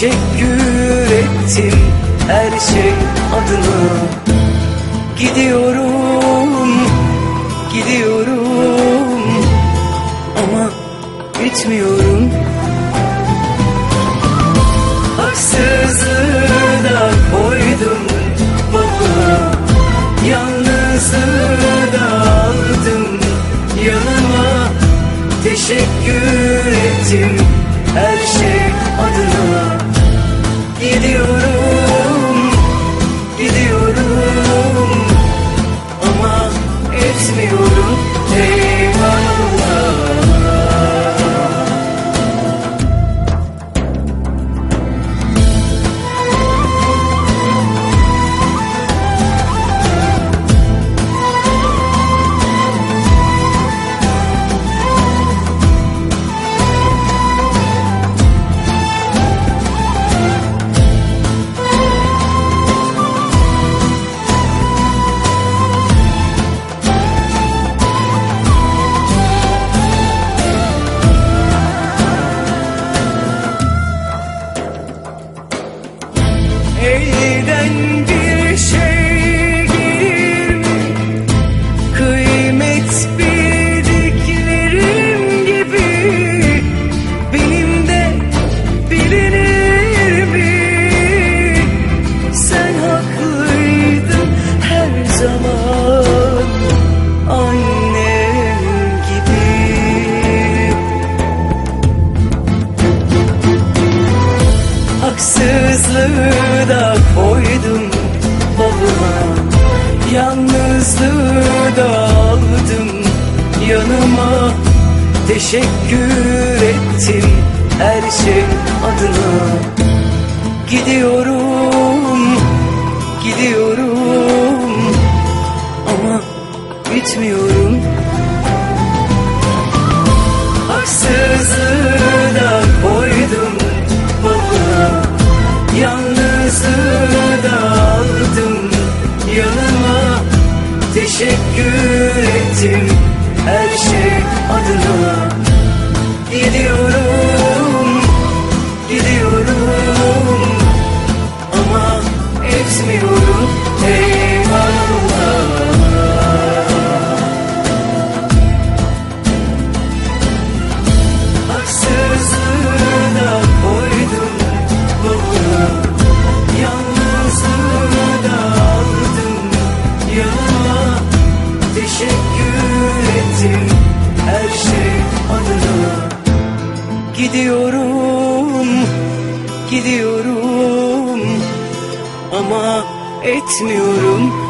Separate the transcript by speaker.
Speaker 1: Teşekkür ettim her şey adına. Gidiyorum, gidiyorum Ama bitmiyorum. Haksızlığı da koydum bavula Yalnızlığı aldım yanıma. Teşekkür ettim Haksızlığı da koydum bavula Yalnızlığı da aldım yanıma. Teşekkür ettim her şey adına. Gidiyorum, gidiyorum Teşekkür ettim her şey adına Gidiyorum, gidiyorum. Ama etmiyorum